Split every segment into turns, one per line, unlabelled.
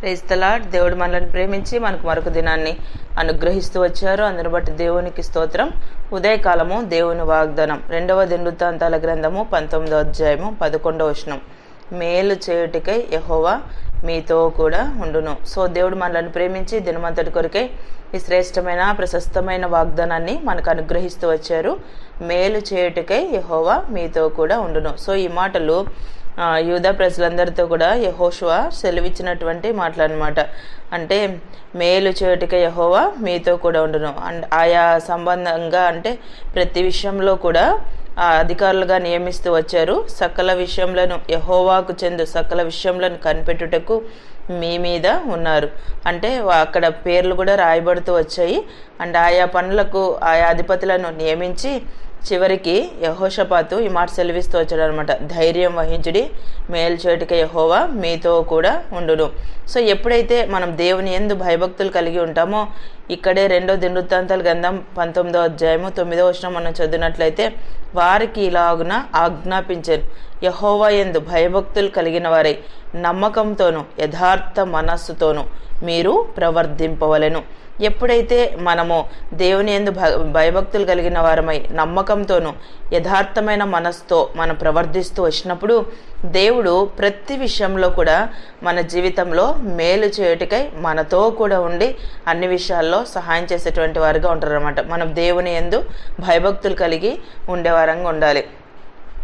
క్రైస్తలా దేవుడు మనల్ని ప్రేమించి మనకు మరొక దినాన్ని అనుగ్రహిస్తూ వచ్చారు. అందును బట్టి దేవునికి స్తోత్రం. ఉదయకాలము దేవుని వాగ్దానం. రెండవ దినవృత్తాంతాల గ్రంథము పంతొమ్మిదో అధ్యాయము పదకొండవ వచనం. మేలు చేయుటికై యహోవా మీతో కూడా ఉండును. సో దేవుడు మనల్ని ప్రేమించి దినమంతటి కొరకై ఈ శ్రేష్టమైన ప్రశస్తమైన వాగ్దానాన్ని మనకు అనుగ్రహిస్తూ వచ్చారు. మేలు చేయుటికై యహోవా మీతో కూడా ఉండును. సో ఈ మాటలు యూదా ప్రజలందరితో కూడా యహోషువా సెలవిచ్చినటువంటి మాటలన్నమాట. అంటే మేలు చేయుటికై యహోవా మీతో కూడా ఉండను. అండ్ ఆయా సంబంధంగా అంటే ప్రతి విషయంలో కూడా ఆ అధికారులుగా నియమిస్తూ వచ్చారు. సకల విషయంలను యహోవాకు చెందు సకల విషయంలను కనిపెట్టుటకు మీ మీద ఉన్నారు. అంటే అక్కడ పేర్లు కూడా రాయబడుతూ వచ్చాయి. అండ్ ఆయా పనులకు ఆయా అధిపతులను నియమించి చివరికి యహోషపాతు ఈ మాట సెలవిస్తూ వచ్చాడు అనమాట ధైర్యం వహించుడి మేల్చేటిక యహోవా మీతో కూడా ఉండును. సో ఎప్పుడైతే మనం దేవుని ఎందు భయభక్తులు కలిగి ఉంటామో ఇక్కడే రెండో దినృత్తాంతాల గ్రంథం పంతొమ్మిదో అధ్యాయము తొమ్మిదో వచనం మనం చదివినట్లయితే వారికి ఇలాగున ఆజ్ఞాపించారు. యహోవా ఎందు భయభక్తులు కలిగిన వారై నమ్మకంతోనూ యథార్థ మనస్సుతోనూ మీరు ప్రవర్తింపవలెను ఎప్పుడైతే మనము దేవుని ఎందు భ భయభక్తులు కలిగిన వారమై నమ్మకంతోనూ యథార్థమైన మనస్సుతో మనం ప్రవర్తిస్తూ వచ్చినప్పుడు దేవుడు ప్రతి విషయంలో కూడా మన జీవితంలో మేలు చేయుటకై మనతో కూడా ఉండి అన్ని విషయాల్లో సహాయం చేసేటువంటి వారుగా ఉంటారన్నమాట. మనం దేవుని ఎందు భయభక్తులు కలిగి ఉండేవారంగా ఉండాలి.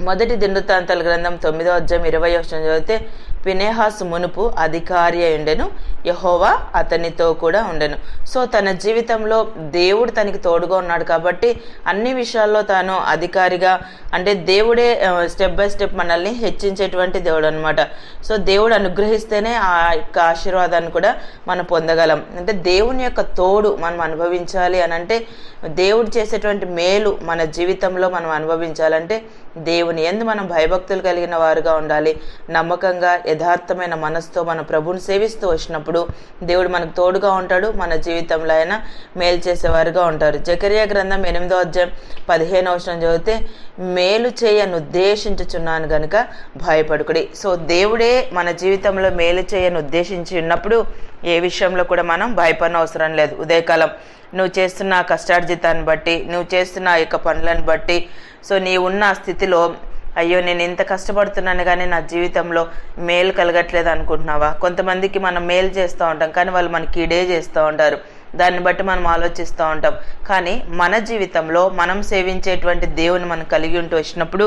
మొదటి దిండుతాంతల గ్రంథం తొమ్మిదో అధ్యాయం ఇరవై వచ్చిన చదివితే పినేహాస్ మునుపు అధికారి అయి ఉండెను. యహోవా అతనితో కూడా ఉండెను. సో తన జీవితంలో దేవుడు తనకి తోడుగా ఉన్నాడు కాబట్టి అన్ని విషయాల్లో తాను అధికారిగా అంటే దేవుడే స్టెప్ బై స్టెప్ మనల్ని హెచ్చించేటువంటి దేవుడు అనమాట సో దేవుడు అనుగ్రహిస్తేనే ఆ యొక్క ఆశీర్వాదాన్ని కూడా మనం పొందగలం. అంటే దేవుని యొక్క తోడు మనం అనుభవించాలి అని అంటే దేవుడు చేసేటువంటి మేలు మన జీవితంలో మనం అనుభవించాలంటే దేవుని ఎందు మనం భయభక్తులు కలిగిన వారుగా ఉండాలి. నమ్మకంగా యథార్థమైన మనసుతో మన ప్రభుని సేవిస్తూ వచ్చినప్పుడు దేవుడు మనకు తోడుగా ఉంటాడు మన జీవితంలో ఆయన మేలు చేసేవారుగా ఉంటారు. జకరియా గ్రంథం ఎనిమిదో అధ్యాయం పదిహేను అవసరం చదివితే మేలు చేయను ఉద్దేశించుచున్నాను గనుక భయపడుకుడి. సో దేవుడే మన జీవితంలో మేలు చేయను ఉద్దేశించి ఉన్నప్పుడు ఏ విషయంలో కూడా మనం భయపడిన అవసరం లేదు. ఉదయకాలం నువ్వు చేస్తున్న కష్టార్జితాన్ని బట్టి నువ్వు చేస్తున్న ఆ యొక్క పనులను బట్టి సో నీ ఉన్న స్థితిలో అయ్యో నేను ఇంత కష్టపడుతున్నాను కానీ నా జీవితంలో మేలు కలగట్లేదు అనుకుంటున్నావా? కొంతమందికి మనం మేలు చేస్తూ ఉంటాం కానీ వాళ్ళు మనకి ఇడే చేస్తూ ఉంటారు. దాన్ని బట్టి మనం ఆలోచిస్తూ ఉంటాం. కానీ మన జీవితంలో మనం సేవించేటువంటి దేవుని మనం కలిగి ఉంటూ వచ్చినప్పుడు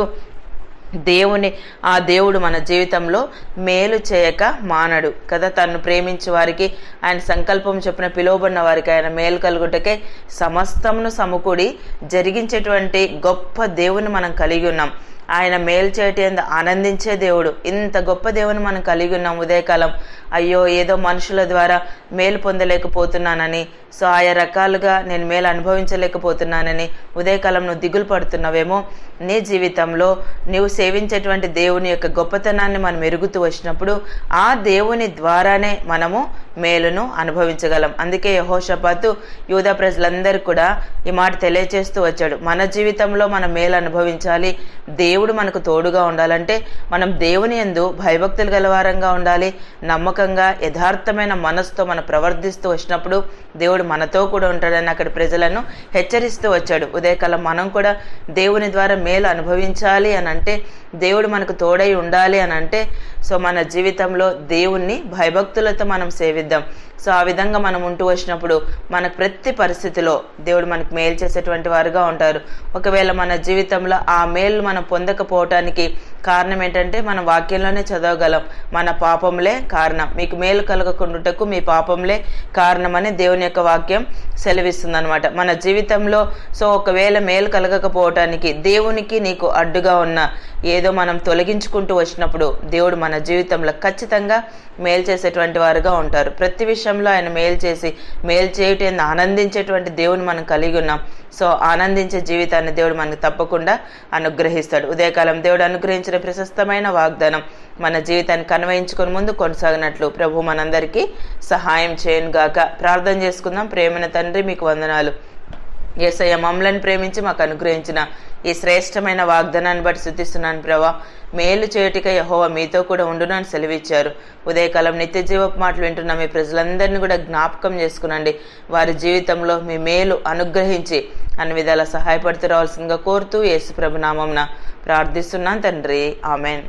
దేవుని ఆ దేవుడు మన జీవితంలో మేలు చేయక మానడు కదా. తను ప్రేమించే వారికి ఆయన సంకల్పం చెప్పిన పిలువబడిన వారికి ఆయన మేలు కలుగుటకే సమస్తమును సమకూడి జరిగించేటువంటి గొప్ప దేవుని మనం కలిగి ఉన్నాం. ఆయన మేలు చేయటం ఎందు ఆనందించే దేవుడు. ఇంత గొప్ప దేవుని మనం కలిగి ఉన్నాం ఉదయకాలం. అయ్యో ఏదో మనుషుల ద్వారా మేలు పొందలేకపోతున్నానని సో ఆయా రకాలుగా నేను మేలు అనుభవించలేకపోతున్నానని ఉదయకాలం నువ్వు దిగులు పడుతున్నావేమో. నీ జీవితంలో నీవు సేవించేటువంటి దేవుని యొక్క గొప్పతనాన్ని మనం ఎరుగుతూ వచ్చినప్పుడు ఆ దేవుని ద్వారానే మనము మేలును అనుభవించగలం. అందుకే యహోషపాతు యూదా ప్రజలందరూ కూడా ఈ మాట తెలియచేస్తూ వచ్చాడు. మన జీవితంలో మనం మేలు అనుభవించాలి. దేవుడు మనకు తోడుగా ఉండాలంటే మనం దేవుని ఎందు భయభక్తులు గలవారంగా ఉండాలి నమ్మకంగా యథార్థమైన మనసుతో మనం ప్రవర్తిస్తూ వచ్చినప్పుడు దేవుడు మనతో కూడా ఉంటాడని అక్కడ ప్రజలను హెచ్చరిస్తూ వచ్చాడు. ఉదయకాలం మనం కూడా దేవుని ద్వారా మేలు అనుభవించాలి అని అంటే దేవుడు మనకు తోడై ఉండాలి అని అంటే సో మన జీవితంలో దేవుణ్ణి భయభక్తులతో మనం సేవిద్దాం. సో ఆ విధంగా మనం ఉంటూ వచ్చినప్పుడు మనకు ప్రతి పరిస్థితిలో దేవుడు మనకు మేలు చేసేటువంటి వారుగా ఉంటారు. ఒకవేళ మన జీవితంలో ఆ మేలు మనం పొందకపోవటానికి కారణం ఏంటంటే మన వాక్యంలోనే చదవగలం. మన పాపంలే కారణం. మీకు మేలు కలగకుండుటకు మీ పాపంలే కారణమని దేవుని యొక్క వాక్యం సెలవిస్తుంది అనమాట మన జీవితంలో సో ఒకవేళ మేలు కలగకపోవటానికి దేవునికి నీకు అడ్డుగా ఉన్న ఏదో మనం తొలగించుకుంటూ వచ్చినప్పుడు దేవుడు మన జీవితంలో ఖచ్చితంగా మేలు చేసేటువంటి వారుగా ఉంటారు. ప్రతి విషయంలో ఆయన మేలు చేసి మేలు చేయటం ఆనందించేటువంటి దేవుని మనం కలిగి ఉన్నాం. సో ఆనందించే జీవితాన్ని దేవుడు మనకు తప్పకుండా అనుగ్రహిస్తాడు. ఉదయకాలం దేవుడు అనుగ్రహించిన ప్రశస్తమైన వాగ్దానం మన జీవితాన్ని కన్వయించుకుని ముందు కొనసాగినట్లు ప్రభు మనందరికీ సహాయం చేయను గాక ప్రార్థన చేసుకుందాం. ప్రేమన తండ్రి మీకు వందనాలు. ఎస్ఐ మమ్మలను ప్రేమించి మాకు అనుగ్రహించిన ఈ శ్రేష్టమైన వాగ్దానాన్ని బట్టి శుద్ధిస్తున్నాను ప్రభా. మేలు చేయుటిక యహోవ మీతో కూడా ఉండునని సెలవిచ్చారు. ఉదయకాలం నిత్య జీవపు మాటలు వింటున్న మీ ప్రజలందరినీ కూడా జ్ఞాపకం చేసుకునండి. వారి జీవితంలో మీ మేలు అనుగ్రహించి అన్ని విధాల సహాయపడుతూ రావాల్సిందిగా కోరుతూ యేసు ప్రభు నామంన ప్రార్థిస్తున్నాను తండ్రి. ఆమెన్.